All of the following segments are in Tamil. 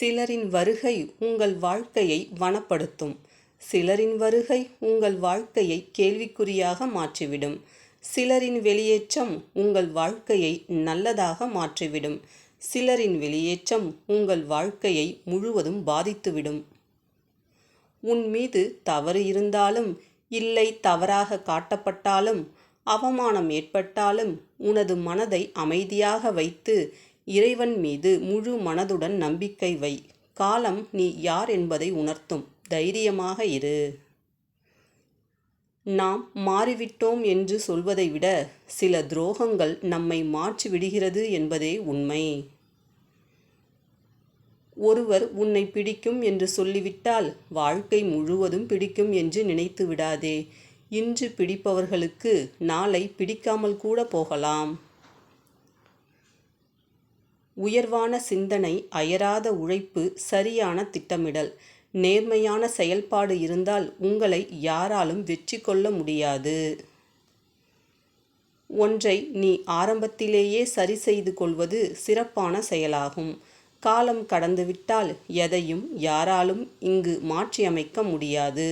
சிலரின் வருகை உங்கள் வாழ்க்கையை வனப்படுத்தும். சிலரின் வருகை உங்கள் வாழ்க்கையை கேள்விக்குறியாக மாற்றிவிடும். சிலரின் வெளியேற்றம் உங்கள் வாழ்க்கையை நல்லதாக மாற்றிவிடும். சிலரின் வெளியேற்றம் உங்கள் வாழ்க்கையை முழுவதும் பாதித்துவிடும். உன் மீது தவறு இருந்தாலும் இல்லை தவறாக காட்டப்பட்டாலும் அவமானம் ஏற்பட்டாலும் உனது மனதை அமைதியாக வைத்து இறைவன் மீது முழு மனதுடன் நம்பிக்கை வை. காலம் நீ யார் என்பதை உணர்த்தும். தைரியமாக இரு. நாம் மாறிவிட்டோம் என்று சொல்வதை விட சில துரோகங்கள் நம்மை மாற்றி விடுகிறது என்பதே உண்மை. ஒருவர் உன்னை பிடிக்கும் என்று சொல்லிவிட்டால் வாழ்க்கை முழுவதும் பிடிக்கும் என்று நினைத்து விடாதே. இன்று பிடிப்பவர்களுக்கு நாளை பிடிக்காமல் கூட போகலாம். உயர்வான சிந்தனை அயராத உழைப்பு சரியான திட்டமிடல். நேர்மையான செயல்பாடு இருந்தால் உங்களை யாராலும் வெற்றி கொள்ள முடியாது. ஒன்றை நீ ஆரம்பத்திலேயே சரி செய்து கொள்வது சிறப்பான செயலாகும். காலம் கடந்துவிட்டால் எதையும் யாராலும் இங்கு மாற்றியமைக்க முடியாது.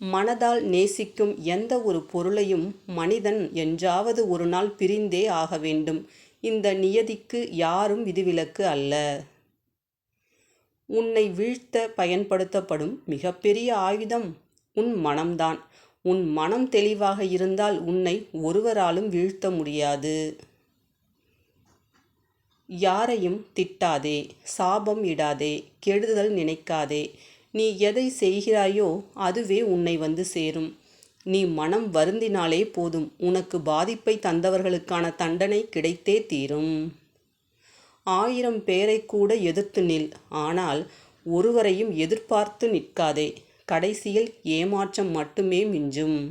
மனதால் நேசிக்கும் எந்த ஒரு பொருளையும் மனிதன் என்றாவது ஒரு நாள் பிரிந்தே ஆக வேண்டும். இந்த நியதிக்கு யாரும் விதிவிலக்கு அல்ல. உன்னை வீழ்த்த பயன்படுத்தப்படும் மிகப்பெரிய ஆயுதம் உன் மனம்தான். உன் மனம் தெளிவாக இருந்தால் உன்னை ஒருவராலும் வீழ்த்த முடியாது. யாரையும் திட்டாதே சாபம் இடாதே கெடுதல் நினைக்காதே. நீ எதை செய்கிறாயோ அதுவே உன்னை வந்து சேரும். நீ மனம் வருந்தினாலே போதும். உனக்கு பாதிப்பை தந்தவர்களுக்கான தண்டனை கிடைத்தே தீரும். ஆயிரம் பேரை கூட எதிர்த்து நில். ஆனால் ஒருவரையும் எதிர்பார்த்து நிற்காதே. கடைசியில் ஏமாற்றம் மட்டுமே மிஞ்சும்.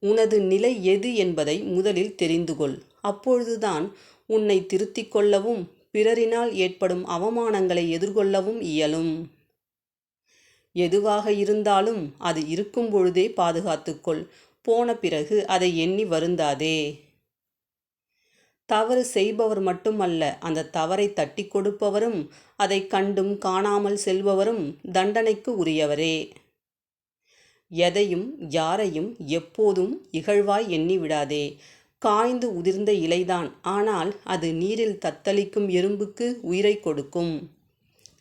உனது நிலை எது என்பதை முதலில் தெரிந்து கொள். அப்பொழுதுதான் உன்னை திருத்திக் கொள்ளவும் பிறரினால் ஏற்படும் அவமானங்களை எதிர்கொள்ளவும் இயலும். எதுவாக இருந்தாலும் அது இருக்கும் பொழுதே பாதுகாத்துக்கொள். போன பிறகு அதை எண்ணி வருந்தாதே. தவறு செய்பவர் மட்டுமல்ல அந்த தவறை தட்டி கொடுப்பவரும் அதை கண்டும் காணாமல் செல்பவரும் தண்டனைக்கு உரியவரே. எதையும் யாரையும் எப்போதும் இகழ்வாய் எண்ணி விடாதே. காய்ந்து உதிர்ந்த இலைதான் ஆனால் அது நீரில் தத்தளிக்கும் எறும்புக்கு உயிரை கொடுக்கும்.